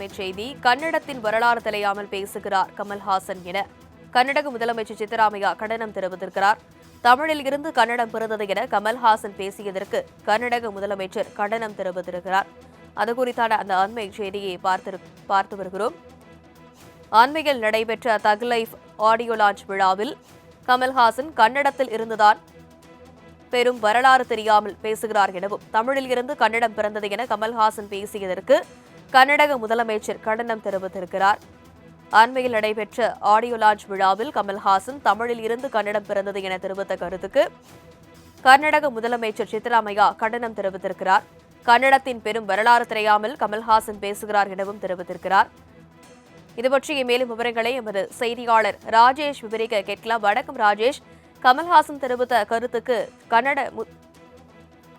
அண்மை செய்தி கன்னடத்தின் வரலாறு தெரியாமல் பேசுகிறார் கமல்ஹாசன் என. கர்நாடக முதலமைச்சர் சித்தராமையா கண்டனம் தெரிவித்திருக்கிறார். தமிழில் இருந்து கன்னடம் பிறந்தது என கமல்ஹாசன் பேசியதற்கு கர்நாடக முதலமைச்சர் கண்டனம் தெரிவித்திருக்கிறார். அது குறித்தான அந்த அண்மை செய்தியை பார்த்து பார்த்து வருகிறோம். அண்மையில் நடைபெற்ற தக் லைஃப் ஆடியோ லான்ச் விழாவில் கமல்ஹாசன் கன்னடத்தில் இருந்துதான் பெரும் வரலாறு தெரியாமல் பேசுகிறார் எனவும் தமிழில் இருந்து கன்னடம் பிறந்தது என கமல்ஹாசன் பேசியதற்கு கர்நாடக முதலமைச்சர் கண்டனம் தெரிவித்திருக்கிறார். அண்மையில் நடைபெற்ற ஆடியோ லான்ச் விழாவில் கமல்ஹாசன் தமிழில் இருந்து கன்னடம் பிறந்தது என தெரிவித்த கருத்துக்கு கர்நாடக முதலமைச்சர் சித்தராமையா கண்டனம் தெரிவித்திருக்கிறார். கன்னடத்தின் பெரும் வரலாறு தெரியாமல் கமல்ஹாசன் பேசுகிறார் எனவும் தெரிவித்திருக்கிறார். இது பற்றிய மேலும் விவரங்களை எமது செய்தியாளர் ராஜேஷ் விவரிக்க கேட்கலாம். வணக்கம் ராஜேஷ். கமல்ஹாசன் தெரிவித்த கருத்துக்கு கன்னட மு-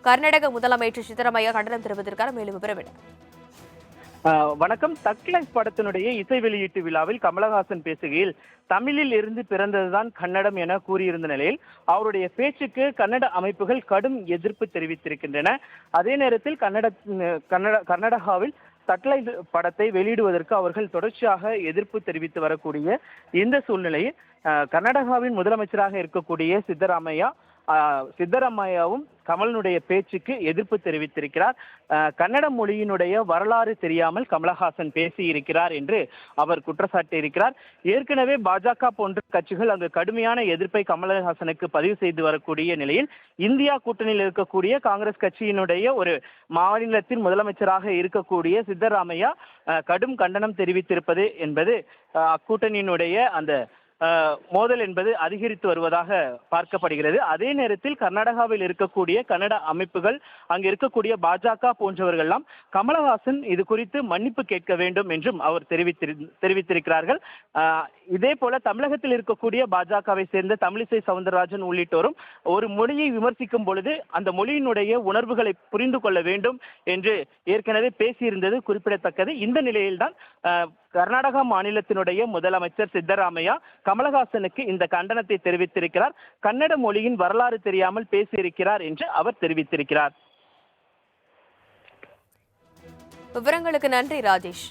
கர்நாடக முதலமைச்சர் சித்தராமையா கண்டனம் தெரிவித்திருக்கார் மேலும் விவரம் என்ன? வணக்கம். தக்லைஃப் படத்தினுடைய இசை வெளியீட்டு விழாவில் கமலஹாசன் பேசுகையில் தமிழில் இருந்து பிறந்ததுதான் கன்னடம் என கூறியிருந்த நிலையில் அவருடைய பேச்சுக்கு கன்னட அமைப்புகள் கடும் எதிர்ப்பு தெரிவித்திருக்கின்றன. அதே நேரத்தில் கன்னட கன்னட கர்நாடகாவில் சட்டலைட் படத்தை வெளியிடுவதற்கு அவர்கள் தொடர்ச்சியாக எதிர்ப்பு தெரிவித்து வரக்கூடிய இந்த சூழ்நிலையில் கர்நாடகாவின் முதலமைச்சராக இருக்கக்கூடிய சித்தராமையா சித்தராமையாவும் கமலனுடைய பேச்சுக்கு எதிர்ப்பு தெரிவித்திருக்கிறார். கன்னட மொழியினுடைய வரலாறு தெரியாமல் கமலஹாசன் பேசியிருக்கிறார் என்று அவர் குற்றச்சாட்டி இருக்கிறார் ஏற்கனவே பாஜக போன்ற கட்சிகள் அங்கு கடுமையான எதிர்ப்பை கமலஹாசனுக்கு பதிவு செய்து வரக்கூடிய நிலையில் இந்தியா கூட்டணியில் இருக்கக்கூடிய காங்கிரஸ் கட்சியினுடைய ஒரு மாநிலத்தின் முதலமைச்சராக இருக்கக்கூடிய சித்தராமையா கடும் கண்டனம் தெரிவித்திருப்பது என்பது அக்கூட்டணியினுடைய அந்த மோதல் என்பது அதிகரித்து வருவதாக பார்க்கப்படுகிறது. அதே நேரத்தில் கர்நாடகாவில் இருக்கக்கூடிய கன்னட அமைப்புகள் அங்கு இருக்கக்கூடிய பாஜக போன்றவர்கள்லாம் கமலஹாசன் இது குறித்து மன்னிப்பு கேட்க வேண்டும் என்றும் அவர் தெரிவித்திரு தெரிவித்திருக்கிறார்கள். இதே போல தமிழகத்தில் இருக்கக்கூடிய பாஜகவை சேர்ந்த தமிழிசை சவுந்தரராஜன் உள்ளிட்டோரும் ஒரு மொழியை விமர்சிக்கும் பொழுது அந்த மொழியினுடைய உணர்வுகளை புரிந்து கொள்ள வேண்டும் என்று ஏற்கனவே பேசியிருந்தது குறிப்பிடத்தக்கது. இந்த நிலையில்தான் கர்நாடகா மாநிலத்தினுடைய முதலமைச்சர் சித்தராமையா கமலஹாசனுக்கு இந்த கண்டனத்தை தெரிவித்திருக்கிறார். கன்னட மொழியின் வரலாறு தெரியாமல் பேசியிருக்கிறார் என்று அவர் தெரிவித்திருக்கிறார். விவரங்களுக்கு நன்றி ராஜேஷ்.